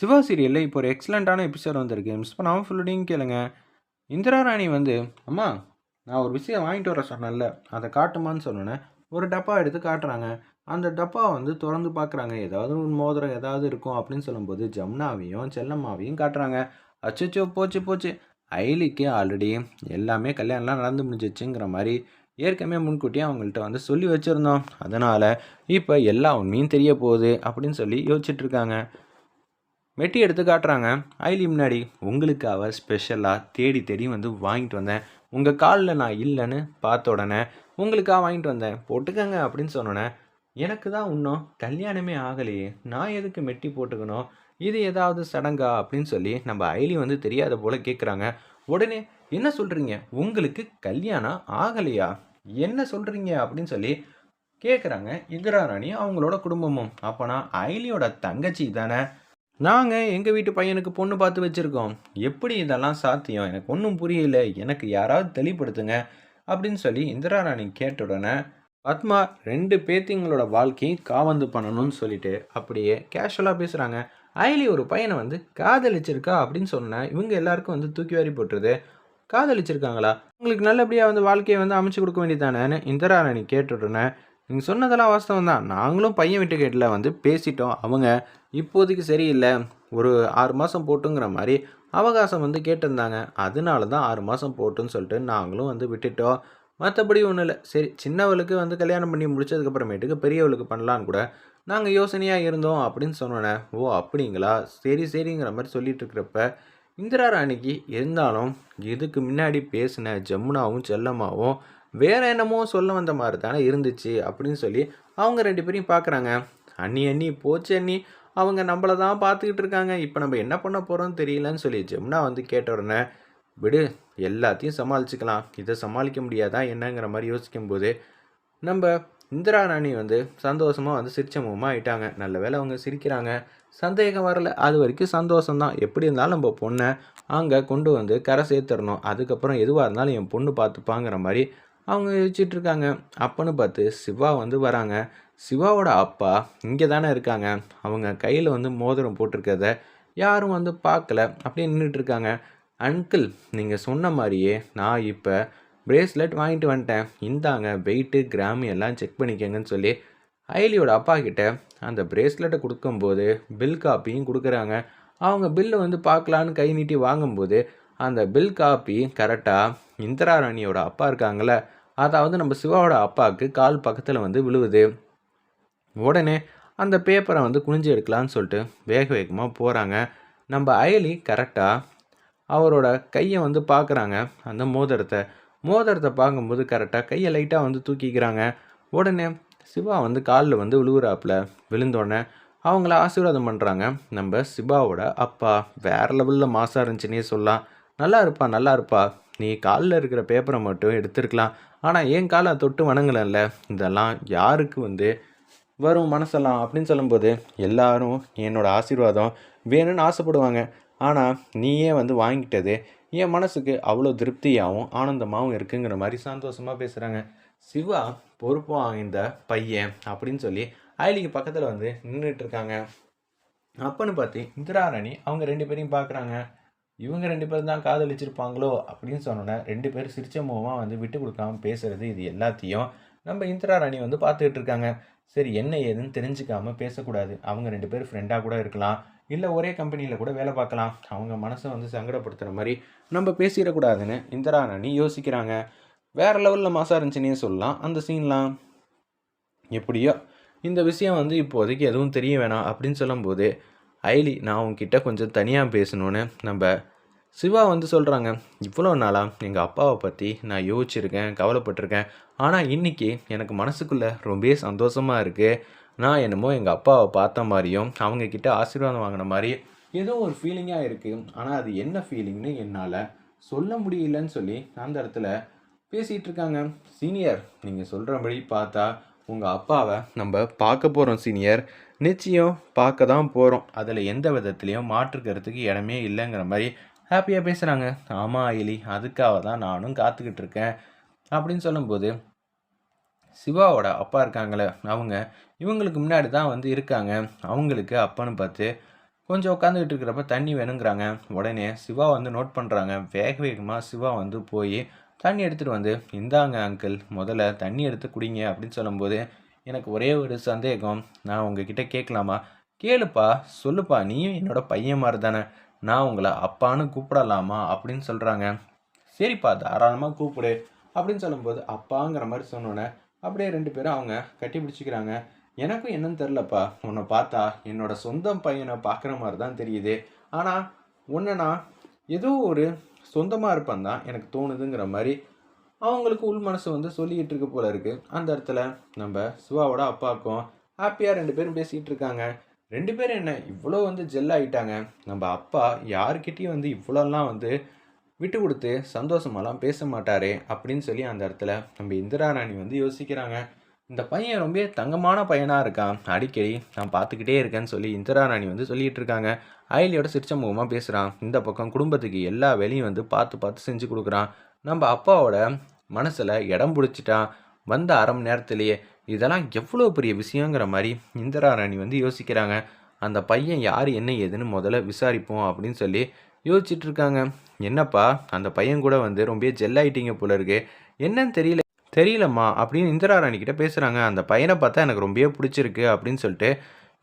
சிவா சீரியலில் இப்போ ஒரு எக்ஸலண்ட்டான எபிசோட் வந்திருக்கு. மிஸ் பண்ணாமல் ஃபுல்லுடையும் கேளுங்க. இந்திரா ராணி வந்து அம்மா நான் ஒரு விஷயம் வாங்கிட்டு வர சொன்னேன்ல அதை காட்டுமான்னு சொன்னேன் ஒரு டப்பா எடுத்து காட்டுறாங்க. அந்த டப்பா வந்து திறந்து பார்க்குறாங்க. ஏதாவது ஒரு மோதிரம் ஏதாவது இருக்கும் அப்படின்னு சொல்லும்போது ஜம்னாவையும் செல்லம்மாவையும் காட்டுறாங்க. அச்சோ போச்சு போச்சு. ஐலிக்கு ஆல்ரெடி எல்லாமே கல்யாணம்லாம் நடந்து முடிஞ்சிச்சுங்கிற மாதிரி ஏற்கனவே முன்கூட்டியே அவங்கள்ட்ட வந்து சொல்லி வச்சுருந்தோம். அதனால் இப்போ எல்லா உண்மையும் தெரிய போகுது அப்படின்னு சொல்லி யோசிச்சுட்ருக்காங்க மெட்டி எடுத்து காட்டுறாங்க. ஐலி முன்னாடி உங்களுக்காக ஸ்பெஷலாக தேடி தேடி வந்து வாங்கிட்டு வந்தேன். உங்கள் காலில் நான் இல்லைன்னு பார்த்த உடனே உங்களுக்காக வாங்கிட்டு வந்தேன்? போட்டுக்கங்க அப்படின்னு சொன்னோன்னே எனக்கு தான் இன்னும் கல்யாணமே ஆகலையே. நான் எதுக்கு மெட்டி போட்டுக்கணும்? இது ஏதாவது சடங்கா? அப்படின்னு சொல்லி நம்ம ஐலி வந்து தெரியாத போல் கேட்குறாங்க உடனே என்ன சொல்கிறீங்க உங்களுக்கு கல்யாணம் ஆகலையா? என்ன சொல்கிறீங்க அப்படின்னு சொல்லி கேட்குறாங்க இந்திரா ராணி அவங்களோட குடும்பமும். அப்போனா ஐலியோட தங்கச்சி தானே? நாங்கள் எங்கள் வீட்டு பையனுக்கு பொண்ணு பார்த்து வச்சுருக்கோம். எப்படி இதெல்லாம் சாத்தியம்? எனக்கு ஒன்றும் புரியல. எனக்கு யாராவது தெளிப்படுத்துங்க அப்படின்னு சொல்லி இந்திரா ராணி கேட்ட உடனே பத்மா ரெண்டு பேத்திங்களோட வாழ்க்கையை காவந்து பண்ணணும்னு சொல்லிட்டு அப்படியே கேஷுவலாக பேசுகிறாங்க ஐலி ஒரு பையனை வந்து காதலிச்சிருக்கா? அப்படின்னு சொன்னேன் இவங்க எல்லாருக்கும் வந்து தூக்கி வாரி போட்டுருது. காதலிச்சிருக்காங்களா? உங்களுக்கு நல்லபடியாக வந்து வாழ்க்கையை வந்து அமைச்சு கொடுக்க வேண்டியதானேன்னு இந்திரா ராணி கேட்டுடனே நீங்கள் சொன்னதெல்லாம் வாஸ்தவம் தான். நாங்களும் பையன் வீட்டு கேட்டில் வந்து பேசிட்டோம். அவங்க இப்போதைக்கு சரியில்லை. ஒரு ஆறு மாதம் போட்டுங்கிற மாதிரி அவகாசம் வந்து கேட்டிருந்தாங்க. அதனால தான் ஆறு மாதம் போட்டுன்னு சொல்லிட்டு நாங்களும் வந்து விட்டுட்டோம். மற்றபடி ஒன்றும் இல்லை. சரி சின்னவளுக்கு வந்து கல்யாணம் பண்ணி முடிச்சதுக்கப்புறமேட்டுக்கு பெரியவளுக்கு பண்ணலான்னு கூட நாங்கள் யோசனையாக இருந்தோம் அப்படின்னு சொன்னோன்னே ஓ அப்படிங்களா? சரி சரிங்கிற மாதிரி சொல்லிட்டு இருக்கிறப்ப இந்திரா ராணிக்கு இருந்தாலும் இதுக்கு முன்னாடி பேசின ஜமுனாவும் செல்லம்மாவும் வேற என்னமோ சொல்ல வந்த மாதிரி தானே இருந்துச்சு அப்படின்னு சொல்லி அவங்க ரெண்டு பேரையும் பார்க்குறாங்க அண்ணி அண்ணி போச்சு அண்ணி. அவங்க நம்மளை தான் பார்த்துக்கிட்டு இருக்காங்க. இப்போ நம்ம என்ன பண்ண போகிறோம்னு தெரியலன்னு சொல்லி ஜெம்னா வந்து கேட்ட உடனே விடு எல்லாத்தையும் சமாளிச்சுக்கலாம். இதை சமாளிக்க முடியாதா என்னங்கிற மாதிரி யோசிக்கும்போது நம்ம இந்திரா ராணி வந்து சந்தோஷமாக வந்து சிரிச்ச முகமாக ஆயிட்டாங்க. நல்ல வேளை அவங்க சிரிக்கிறாங்க. சந்தேகம் வரல. அது வரைக்கும் சந்தோஷம்தான் எப்படி இருந்தாலும் நம்ம பொண்ணை அங்கே கொண்டு வந்து கரை சேர்த்துடணும். அதுக்கப்புறம் எதுவாக இருந்தாலும் என் பொண்ணு பார்த்துப்பாங்கிற மாதிரி அவங்க யோசிச்சுட்ருக்காங்க அப்போன்னு அப்பன்னு பார்த்து சிவா வந்து வராங்க. சிவாவோட அப்பா இங்கே தானே இருக்காங்க. அவங்க கையில் வந்து மோதிரம் போட்டிருக்கிறத யாரும் வந்து பார்க்கல. அப்படியே நின்றுட்டுருக்காங்க அங்கிள் நீங்கள் சொன்ன மாதிரியே நான் இப்போ பிரேஸ்லெட் வாங்கிட்டு வந்துட்டேன். இந்தாங்க வெயிட்டு கிராம் எல்லாம் செக் பண்ணிக்கங்கன்னு சொல்லி ஐலியோட அப்பா கிட்ட அந்த பிரேஸ்லெட்டை கொடுக்கும்போது பில் காப்பியும் கொடுக்குறாங்க. அவங்க பில்லை வந்து பார்க்கலான்னு கை நீட்டி வாங்கும்போது அந்த பில் காப்பி கரெக்டாக இந்திரா ராணியோட அப்பா இருக்காங்கள அதாவது நம்ம சிவாவோட அப்பாவுக்கு கால் பக்கத்தில் வந்து விழுவுது. உடனே அந்த பேப்பரை வந்து குனிஞ்சு எடுக்கலான்னு சொல்லிட்டு வேக வேகமாக போகிறாங்க நம்ம அயலி கரெக்டாக அவரோட கையை வந்து பார்க்குறாங்க அந்த மோதிரத்தை மோதிரத்தை பார்க்கும்போது கரெக்டாக கையை லைட்டாக வந்து தூக்கிக்கிறாங்க. உடனே சிவா வந்து காலில் வந்து விழுவுறாப்புல. விழுந்தோடனே அவங்கள ஆசீர்வாதம் பண்ணுறாங்க நம்ம சிவாவோட அப்பா. வேறு லெவலில் மாசாக இருந்துச்சுன்னே சொல்லலாம். நல்லா இருப்பா நல்லா இருப்பா நீ காலில் இருக்கிற பேப்பரை மட்டும் எடுத்துருக்கலாம். ஆனால் என் காலை தொட்டு வணங்கலல்ல இதெல்லாம் யாருக்கு வந்து வரும் மனசெல்லாம் அப்படின்னு சொல்லும்போது எல்லாரும் என்னோடய ஆசீர்வாதம் வேணும்னு ஆசைப்படுவாங்க. ஆனால் நீயே வந்து வாங்கிட்டது என் மனசுக்கு அவ்வளோ திருப்தியாகவும் ஆனந்தமாகவும் இருக்குங்கிற மாதிரி சந்தோஷமாக பேசுகிறாங்க சிவா பொறுப்பு வாய்ந்த பையன் அப்படின்னு சொல்லி அயலிக்கு பக்கத்தில் வந்து நின்றுட்டு இருக்காங்க. அப்பன்னு பார்த்து இந்திரா ராணி அவங்க ரெண்டு பேரையும் பார்க்குறாங்க. இவங்க ரெண்டு பேரும் தான் காதலிச்சிருப்பாங்களோ அப்படின்னு சொன்னோன்னே ரெண்டு பேரும் சிரிச்ச முகமாக வந்து விட்டு கொடுக்காம பேசுகிறது இது எல்லாத்தையும் நம்ம இந்திரா ராணி வந்து பார்த்துக்கிட்டு இருக்காங்க. சரி என்ன ஏதுன்னு தெரிஞ்சுக்காம பேசக்கூடாது. அவங்க ரெண்டு பேரும் ஃப்ரெண்டாக கூட இருக்கலாம். இல்லை ஒரே கம்பெனியில் கூட வேலை பார்க்கலாம். அவங்க மனசை வந்து சங்கடப்படுத்துகிற மாதிரி நம்ம பேசிடக்கூடாதுன்னு இந்திரா ராணி யோசிக்கிறாங்க. வேறு லெவலில் மாசாக இருந்துச்சுன்னே சொல்லலாம். அந்த சீன்லாம் எப்படியோ இந்த விஷயம் வந்து இப்போதைக்கு எதுவும் தெரிய வேணாம் அப்படின்னு சொல்லும்போது ஐலி நான் உங்ககிட்ட கொஞ்சம் தனியாக பேசணும்னு நம்ம சிவா வந்து சொல்கிறாங்க இவ்வளோ நாளாக எங்கள் அப்பாவை பற்றி நான் யோசிச்சிருக்கேன் கவலைப்பட்டிருக்கேன். ஆனால் இன்றைக்கி எனக்கு மனசுக்குள்ளே ரொம்பவே சந்தோஷமாக இருக்குது நான் என்னமோ எங்கள் அப்பாவை பார்த்த மாதிரியும் அவங்கக்கிட்ட ஆசீர்வாதம் வாங்கின மாதிரி ஏதோ ஒரு ஃபீலிங்காக இருக்குது ஆனால் அது என்ன ஃபீலிங்னு என்னால் சொல்ல முடியலன்னு சொல்லி அந்த இடத்துல பேசிகிட்டு இருக்காங்க. சீனியர் நீங்கள் சொல்கிறபடி பார்த்தா உங்கள் அப்பாவை நம்ம பார்க்க போகிறோம் சீனியர் நிச்சயம் பார்க்க தான் போகிறோம் அதில் எந்த விதத்துலேயும் மாற்றுக்கிறதுக்கு இடமே இல்லைங்கிற மாதிரி ஹாப்பியாக பேசுகிறாங்க ஆமாம் அயிலி அதுக்காக தான் நானும் காத்துக்கிட்டு இருக்கேன். அப்படின்னு சொல்லும்போது சிவாவோட அப்பா இருக்காங்களே அவங்க இவங்களுக்கு முன்னாடி தான் வந்து இருக்காங்க. அவங்களுக்கு அப்பன்னு பார்த்து கொஞ்சம் உட்காந்துக்கிட்டு இருக்கிறப்ப தண்ணி வேணுங்கிறாங்க. உடனே சிவா வந்து நோட் பண்ணுறாங்க வேக வேகமாக சிவா வந்து போய் தண்ணி எடுத்துகிட்டு வந்து இந்தாங்க அங்கிள் முதல்ல தண்ணி எடுத்து குடிங்க அப்படின்னு சொல்லும்போது எனக்கு ஒரே ஒரு சந்தேகம். நான் உங்ககிட்ட கேட்கலாமா? கேளுப்பா சொல்லுப்பா நீயும் என்னோட பையன் மாதிரி தானே. நான் உங்களை அப்பான்னு கூப்பிடலாமா? அப்படின்னு சொல்கிறாங்க சரிப்பா தாராளமாக கூப்பிடு அப்படின்னு சொல்லும்போது அப்பாங்கிற மாதிரி சொன்னோன்னே அப்படியே ரெண்டு பேரும் அவங்க கட்டி பிடிச்சிக்கிறாங்க. எனக்கும் என்னன்னு தெரிலப்பா உன்னை பார்த்தா என்னோட சொந்த பையனை பார்க்குற மாதிரி தான் தெரியுது. ஆனால் உன்னை நான் ஏதோ ஒரு சொந்தமாக இருப்பான் தான் எனக்கு தோணுதுங்கிற மாதிரி அவங்களுக்கு உள் மனசு வந்து சொல்லிக்கிட்டு இருக்க போல இருக்குது அந்த இடத்துல நம்ம சிவாவோட அப்பாவுக்கும் ஹாப்பியாக ரெண்டு பேரும் பேசிக்கிட்டு இருக்காங்க. ரெண்டு பேரும் என்ன இவ்வளோ வந்து ஜெல் ஆகிட்டாங்க நம்ம அப்பா யாருக்கிட்டேயும் வந்து இவ்வளோலாம் வந்து விட்டு கொடுத்து சந்தோஷமாலாம் பேச மாட்டாரே அப்படின்னு சொல்லி அந்த இடத்துல நம்ம இந்திரா ராணி வந்து யோசிக்கிறாங்க. இந்த பையன் ரொம்ப தங்கமான பையனாக இருக்கான். அடிக்கடி நான் பார்த்துக்கிட்டே இருக்கேன்னு சொல்லி இந்திரா ராணி வந்து சொல்லிகிட்டு இருக்காங்க. அயலியோட சிரிச்ச முகமாக பேசுகிறான் இந்த பக்கம் குடும்பத்துக்கு எல்லா வேலையும் வந்து பார்த்து பார்த்து செஞ்சு கொடுக்குறான். நம்ம அப்பாவோட மனசில் இடம் பிடிச்சிட்டான். வந்த அரை மணி நேரத்துலேயே இதெல்லாம் எவ்வளோ பெரிய விஷயங்கிற மாதிரி இந்திரா ராணி வந்து யோசிக்கிறாங்க. அந்த பையன் யார் என்ன ஏதுன்னு முதல்ல விசாரிப்போம் அப்படின்னு சொல்லி யோசிச்சுட்டு இருக்காங்க. என்னப்பா அந்த பையன் கூட வந்து ரொம்ப ஜெல்லாயிட்டீங்க போல இருக்கு. என்னன்னு தெரியல. தெரியலம்மா அப்படின்னு இந்திரா கிட்ட பேசுகிறாங்க அந்த பையனை பார்த்தா எனக்கு ரொம்பவே பிடிச்சிருக்கு அப்படின்னு சொல்லிட்டு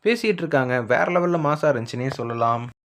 பேசிகிட்டு இருக்காங்க. வேறு லெவலில் மாசாக இருந்துச்சுன்னே சொல்லலாம்.